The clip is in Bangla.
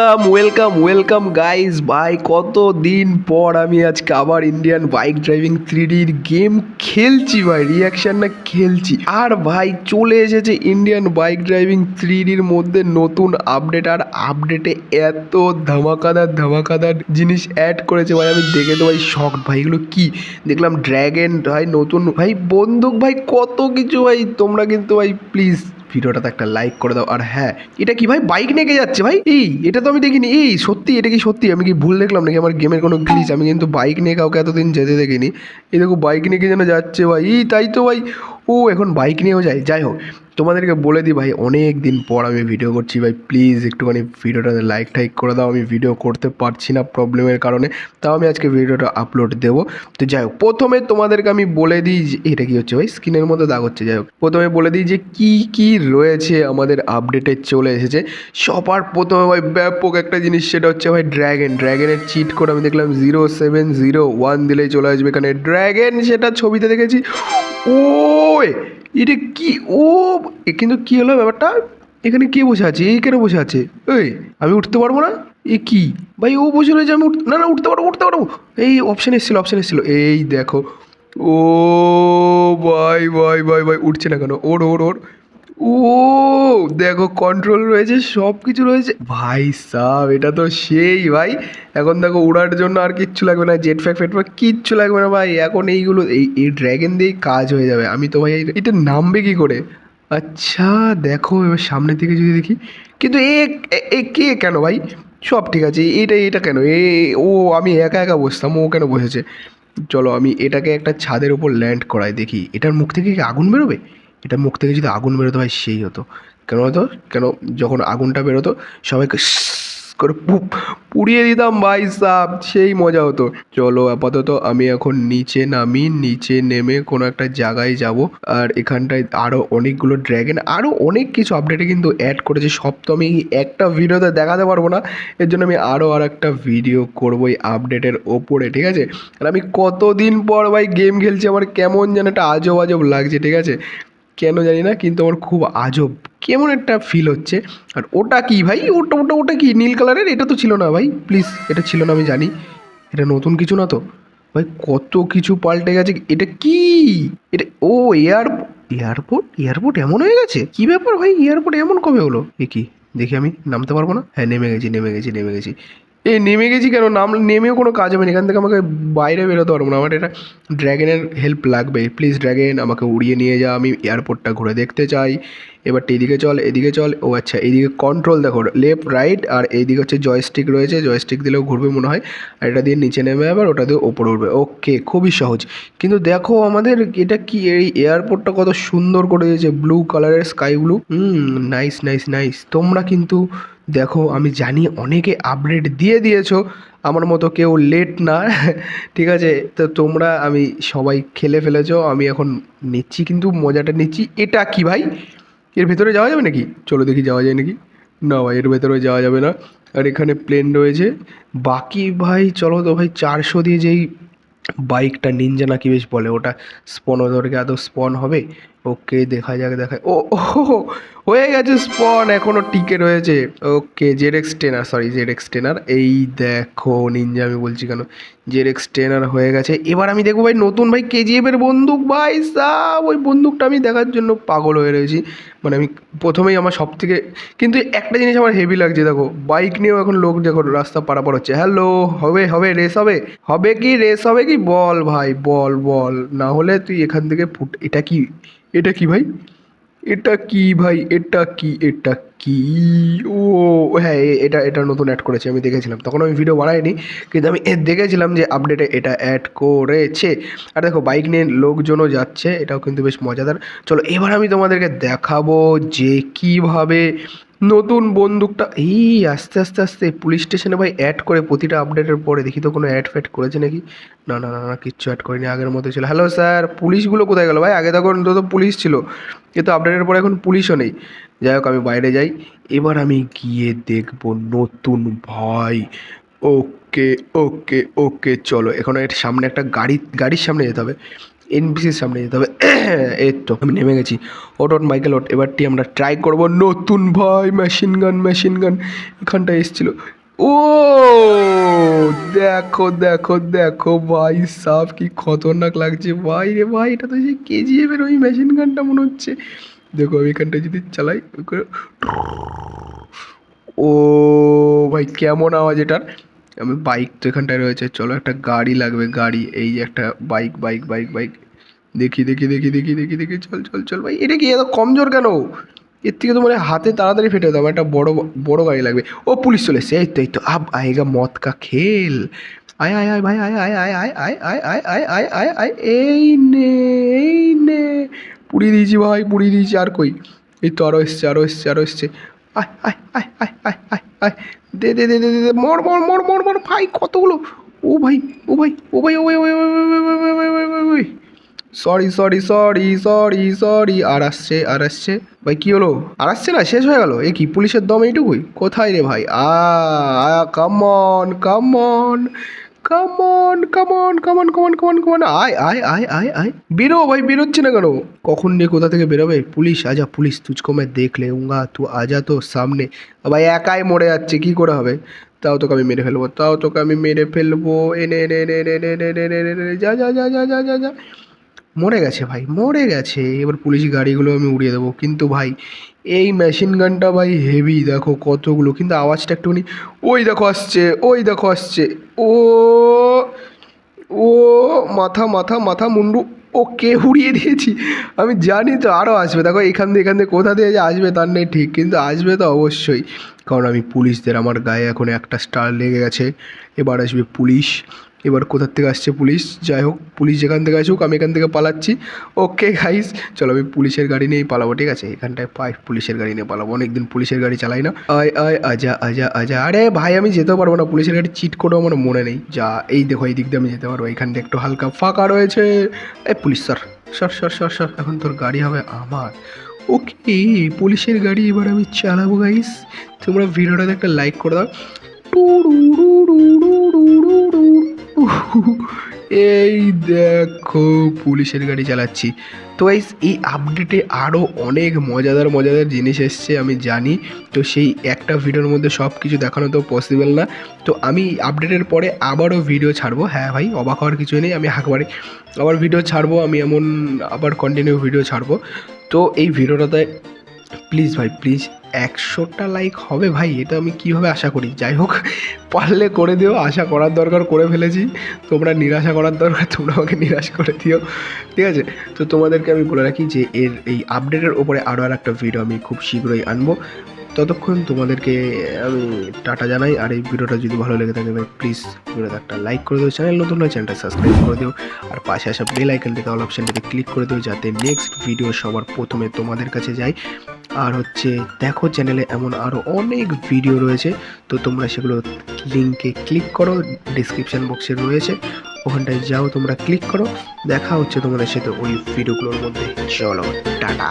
ওয়েলকাম ওয়েলকাম ওয়েলকাম গাইস ভাই কত দিন পর আমি আজকে আবার ইন্ডিয়ান বাইক ড্রাইভিং থ্রিডির গেম খেলছি, ভাই। রিয়াকশন না খেলছি। আর ভাই, চলে এসেছে ইন্ডিয়ান বাইক ড্রাইভিং থ্রিডির মধ্যে নতুন আপডেট আর আপডেটে এত ধামাকাদার ধামাকাদার জিনিস অ্যাড করেছে, ভাই। আমি দেখে তো ভাই শখ ভাই, এগুলো কি? দেখলাম ড্র্যাগন ভাই, নতুন। ভাই, বন্দুক, ভাই, কত কিছু, ভাই। তোমরা কিন্তু, ভাই প্লিজ ভিডিওটাতে একটা লাইক করে দাও। আর হ্যাঁ এটা কি ভাই? বাইক নিয়ে যাচ্ছে ভাই? এই, এটা তো আমি দেখিনি। এই, সত্যি, এটা কি সত্যি? আমি কি ভুল দেখলাম নাকি? আমার গেমের কোনো গ্লিচ আমি কিন্তু বাইক নিয়ে কাউকে এতদিন যেতে দেখিনি। এই দেখো বাইক নিয়ে যেন যাচ্ছে ভাই? এই, তাই তো ভাই। ও, এখন বাইক নিয়েও যায়। যাই হোক তোমাদেরকে বলে দিই ভাই অনেক দিন পর আমি ভিডিও করছি। ভাই প্লিজ একটুখানি ভিডিওটাতে লাইক টাইক করে দাও। আমি ভিডিও করতে পারছি না প্রবলেমের কারণে, তাও আমি আজকে ভিডিওটা আপলোড দেবো। তো যাই হোক, প্রথমে তোমাদেরকে আমি বলে দিই যে, এটা কি হচ্ছে ভাই? স্ক্রিনের মধ্যে দাগ হচ্ছে। যাই হোক, প্রথমে বলে দিই যে, কি কি রয়েছে আমাদের আপডেটে চলে এসেছে। সবার প্রথমে ভাই, ব্যাপক একটা জিনিস, সেটা হচ্ছে ভাই ড্র্যাগন ড্র্যাগনের চিট কোড আমি দেখলাম জিরো সেভেন জিরো ওয়ান দিলেই চলে আসবে। এখানে ড্র্যাগন সেটা ছবিতে দেখেছি। ও এটা কি? ও, এ কিন্তু কি হলো ব্যাপারটা? এখানে কে বসে আছে? এই কেন বসে আছে? এই, আমি উঠতে পারব না? এ কি? ভাই, ও বসে রয়েছে, আমি না না, উঠতে পারব উঠতে পারব। এই অপশান এসেছিল অপশান এসেছিল। এই দেখো। ও বাই ভাই ভাই ভাই, উঠছে না কেন? ওর ওর ওর। ও, দেখো কন্ট্রোল রয়েছে সব কিছু রয়েছে। ভাই সাব, এটা তো সেই ভাই। এখন দেখো উড়ার জন্য আর কিচ্ছু লাগবে না জেট ফ্যাক ফেট ফ্যাক কিচ্ছু লাগবে না ভাই। এখন এইগুলো, এই এই ড্র্যাগন দিয়েই কাজ হয়ে যাবে। আমি তো ভাই, এটা নামবে কী করে? আচ্ছা দেখো এবার সামনের দিকে যদি দেখি। কিন্তু এ, এ- কে কেন ভাই? সব ঠিক আছে এটা এটা কেন? এ, ও, আমি একা একা বসতাম, ও কেন বসেছে? চলো আমি এটাকে একটা ছাদের উপর ল্যান্ড করাই, দেখি। এটার মুখ থেকে কি আগুন বেরোবে? এটার মুখ থেকে যদি আগুন বেরোতো ভাই, সেই হতো। কেন হতো? কেন যখন আগুনটা বেরোতো, সবাইকে করে পুড়িয়ে দিতাম ভাই সাব, সেই মজা হতো। চলো আপাতত আমি এখন নিচে নামি, নিচে নেমে কোনো একটা জায়গায় যাব। আর এখানটায় আরও অনেকগুলো ড্র্যাগন আরও অনেক কিছু আপডেটে কিন্তু অ্যাড করেছে। সব তো আমি একটা ভিডিওতে দেখাতে পারব না। এর জন্য আমি আরও আর একটা ভিডিও করব এই আপডেটের ওপরে, ঠিক আছে? আর আমি কতদিন পর ভাই গেম খেলছি, আমার কেমন যেন একটা আজব আজব লাগছে, ঠিক আছে? কেন জানি না, কিন্তু আমার খুব আজব, কেমন একটা ফিল হচ্ছে। আর ওটা কি ভাই? ওটা ওটা ওটা কি? নীল কালারের? এটা তো ছিল না ভাই। প্লিজ এটা ছিল না, আমি জানি। এটা নতুন কিছু না তো? ভাই, কত কিছু পাল্টে গেছে। এটা কি? এটা, ও, এয়ার, এয়ারপোর্ট? এয়ারপোর্ট এমন হয়ে গেছে? কি ব্যাপার ভাই? এয়ারপোর্ট এমন কবে হলো? এ কি? দেখি আমি, নামতে পারব না? হ্যাঁ নেমে গেছি নেমে গেছি নেমে গেছি। এই নেমে গেছি কেন? নাম, নেমেও কোনো কাজ হবে না। এখান থেকে আমাকে বাইরে বেরোতে পারব না। আমার এটা ড্র্যাগনের হেল্প লাগবে প্লিজ ড্র্যাগন, আমাকে উড়িয়ে নিয়ে যা। আমি এয়ারপোর্টটা ঘুরে দেখতে চাই। এবার এদিকে চল এদিকে চল। ও আচ্ছা এইদিকে কন্ট্রোল দেখো। লেফট রাইট আর এইদিকে হচ্ছে জয়স্টিক রয়েছে। জয়স্টিক দিলেও ঘুরবে মনে হয়। আর এটা দিয়ে নিচে নেমে আবার ওটা দিয়ে ওপরে উঠবে। ওকে খুবই সহজ। কিন্তু দেখো আমাদের এটা কি? এই এয়ারপোর্টটা কত সুন্দর করে দিয়েছে। ব্লু কালারের sky blue hmm nice nice nice তোমরা কিন্তু দেখো, আমি জানি অনেকে আপডেট দিয়ে দিয়েছ, আমার মতো কেউ লেট না, ঠিক আছে? তো তোমরা, আমি সবাই খেলে ফেলেছো, আমি এখন নিচ্ছি কিন্তু, মজাটা নিচ্ছি, এটা কি ভাই? এর ভেতরে যাওয়া যাবে নাকি? চলো দেখি, যাওয়া যায় নাকি? না ভাই, এর ভেতরে যাওয়া যাবে না। আর এখানে প্লেন রয়েছে। বাকি ভাই, চলো তো ভাই, চারশো দিয়ে যেই বাইকটা নিনজা নাকি বেশ বলে, ওটা স্পন ওদেরকে আদৌ স্পন হবে? ওকে, দেখা যাক, দেখা ও হয়ে গেছে স্পন এখনও টিকে রয়েছে। ওকে জেড এক্স টেনার সরি জেড এক্স টেনার এই দেখো নিনজা আমি বলছি কেন? জেড এক্স টেনার হয়ে গেছে। এবার আমি দেখব ভাই, নতুন ভাই কেজিএফ এর বন্দুক। ভাই সাব, ওই বন্দুকটা আমি দেখার জন্য পাগল হয়ে রয়েছি। মানে আমি প্রথমেই আমার সব থেকে কিন্তু একটা জিনিস আমার হেভি লাগছে, দেখো। বাইক নিয়েও এখন লোক দেখো, রাস্তা পারাপার হচ্ছে। হ্যালো হবে হবে রেস হবে। হবে কি রেস হবে কি? বল ভাই, বল বল। না হলে তুই এখান থেকে ফুট, এটা কি এটা কি ভাই? এটা কি ভাই? এটা কি? এটা কি? ও হ্যাঁ এটা এটা নতুন অ্যাড করেছে, আমি দেখেছিলাম। তখন আমি ভিডিও বানাইনি, কিন্তু আমি দেখেছিলাম যে আপডেটে এটা অ্যাড করেছে। আর দেখো বাইক নিয়ে লোকজনও যাচ্ছে, এটাও কিন্তু বেশ মজাদার। চলো, এবার আমি তোমাদেরকে দেখাবো যে কীভাবে নতুন বন্দুকটা, এই আস্তে আস্তে আস্তে পুলিশ স্টেশনে ভাই অ্যাড করে প্রতিটা আপডেটের পরে দেখি তো কোনো অ্যাড ফ্যাড করেছে নাকি? না না না না, কিচ্ছু অ্যাড করেনি, আগের মতো ছিল। হ্যালো স্যার পুলিশগুলো কোথায় গেল? ভাই আগে তখন তো পুলিশ ছিল। কিন্তু আপডেটের পরে এখন পুলিশও নেই। যাই হোক, আমি বাইরে যাই। এবার আমি গিয়ে দেখব নতুন ভাই। ওকে ওকে ওকে, চলো। এখন এর সামনে একটা গাড়ি, গাড়ির সামনে যেতে হবে। এনপিসির সামনে যেতে হবে। এই তো, আমি নেমে গেছি। ওট ওট মাইকেল ওট এবারটি আমরা ট্রাই করব নতুন, ভাই মেশিন গান মেশিন গান এখানটা এসেছিল। ও, দেখো দেখো দেখো, ভাই, সাপ, কি খতরনাক লাগছে। ভাই রে, ভাই, এটা তো সেই কেজিএফ এর ওই মেশিন গানটা মনে হচ্ছে। দেখো, আমি এখানটা যদি চালাই ও, ভাই, কেমন আওয়াজ এটার? আমি বাইক তো এখানটায় রয়েছে চলো একটা গাড়ি লাগবে গাড়ি এই যে একটা বাইক বাইক বাইক বাইক দেখি দেখি দেখি দেখি দেখি দেখি চল চল চল ভাই এটা কি এত কমজোর কেন এর থেকে তো মানে হাতে তাড়াতাড়ি ফেটে দাও একটা বড় বড় গাড়ি লাগবে ও পুলিশ চলে এসছে এই তো এই তো আব আয়েগা মদ কা খেল আয় আয় আয় ভাই আয় আয় আয় আয় আয় আয় আয় আয় আয় আয় আয় এই নে এই নে পুড়িয়ে দিয়েছি ভাই পুড়িয়ে দিয়েছি আর কই এই তো আরও এসছে আরও এসছে আরও এসছে আয় আয় আয় আয় আয় আয় আয় দে দে দে দে দে মর মর মর মর মর ভাই কতগুলো ও ভাই ও ভাই ও ভাই ও ভাই ও ভাই sorry sorry sorry sorry sorry আর আসছে আর আসছে ভাই কী হলো আর আসছে না শেষ হয়ে গেল এ কি পুলিশের দম এইটুকুই কোথায় রে ভাই আ come on come on come on come on come on come on come on come on আয় আয় আয় আয় আয় বেরো ভাই বেরোচ্ছে না কেন কখন নিয়ে কোথা থেকে বেরোবে পুলিশ আজা পুলিশ তুচকমে দেখলে উঙ্গা তু আজা তো সামনে ভাই একাই মরে যাচ্ছে কী করে হবে তাও তোকে আমি মেরে ফেলব তাও তোকে আমি মেরে ফেলব এনে এনে এনে এনে এনে এনে এনে যা যা যা যা যা যা যা মরে গেছে ভাই মরে গেছে এবার পুলিশ গাড়িগুলো আমি উড়িয়ে দেবো কিন্তু ভাই এই মেশিন গানটা ভাই হেভি দেখো কতগুলো কিন্তু আওয়াজটা একটুখানি ওই দেখো আসছে ওই দেখো আসছে ও ও, মাথা মাথা মাথা, মুন্ডু, ওকে উড়িয়ে দিয়েছি। আমি জানি তো আরও আসবে। দেখো, এখান থেকে এখান থেকে কোথা দিয়ে যে আসবে তার নেই ঠিক, কিন্তু আসবে তো অবশ্যই। কারণ আমি পুলিশদের, আমার গায়ে এখন একটা স্টার লেগে গেছে। এবার আসবে পুলিশ। এবার কোথার থেকে আসছে পুলিশ? যাই হোক, পুলিশ যেখান থেকে আসুক, আমি এখান থেকে পালাচ্ছি। ওকে গাইস চলো আমি পুলিশের গাড়ি নিয়েই পালাবো, ঠিক আছে? এখানটায় পাই, পুলিশের গাড়ি নিয়ে পালাবো। অনেকদিন পুলিশের গাড়ি চালাই না। আয় আয় আজা আজা আজা আরে ভাই, আমি যেতেও পারব না। পুলিশের গাড়ি চিট করেও আমার মনে নেই। যা, এই দেখো, এই দিক দিয়ে আমি যেতে পারব। এখানটা একটু হালকা ফাঁকা রয়েছে। এ পুলিশ স্যার সর সর সর সর। এখন তোর গাড়ি হবে আমার। ওকে পুলিশের গাড়ি এবার আমি চালাবো গাইস তোমরা ভিডিওটাতে একটা লাইক করে দাও। এই দেখো, পুলিশের গাড়ি চালাচ্ছি। তো গাইস এই আপডেটে আরও অনেক মজাদার মজাদার জিনিস এসছে, আমি জানি। তো সেই একটা ভিডিওর মধ্যে সব কিছু দেখানো তো পসিবল না। তো আমি আপডেটের পরে আবারও ভিডিও ছাড়বো। হ্যাঁ ভাই, অবাক হওয়ার কিছু নেই, আমি হাঁকবারে আবার ভিডিও ছাড়বো, আমি এমন আবার কন্টিনিউ ভিডিও ছাড়বো। তো এই ভিডিওটাতে প্লিজ ভাই প্লিজ একশোটা লাইক হবে ভাই, এটা আমি কীভাবে আশা করি? যাই হোক পারলে করে দিও, আশা করার দরকার, করে ফেলেছি। তোমরা নিরাশা করার দরকার, তোমরা আমাকে নিরাশ করে দিও। ঠিক আছে? তো তোমাদেরকে আমি বলে রাখি যে, এর এই আপডেটের ওপরে আরও আর একটা ভিডিও আমি খুব শীঘ্রই আনব। ততক্ষণ তোমাদেরকে, আমি টাটা জানাই। আর এই ভিডিওটা যদি ভালো লেগে থাকে ভাই প্লিজ ভিডিওতে একটা লাইক করে দিও চ্যানেল নতুন হয় চ্যানেলটা সাবস্ক্রাইব করে দিও। আর পাশে আসা বেল আইকনটিতে অল অপশানটিতে ক্লিক করে দিও, যাতে নেক্সট ভিডিও সবার প্রথমে তোমাদের কাছে যায়। আর হচ্ছে দেখো চ্যানেলে এমন আরও অনেক ভিডিও রয়েছে, তো তোমরা সেগুলো লিঙ্কে ক্লিক করো ডিসক্রিপশান বক্সে রয়েছে, ওখানটায় যাও, তোমরা ক্লিক করো, দেখা হচ্ছে তোমাদের সাথে ওই ভিডিওগুলোর মধ্যে। চলো, টাটা।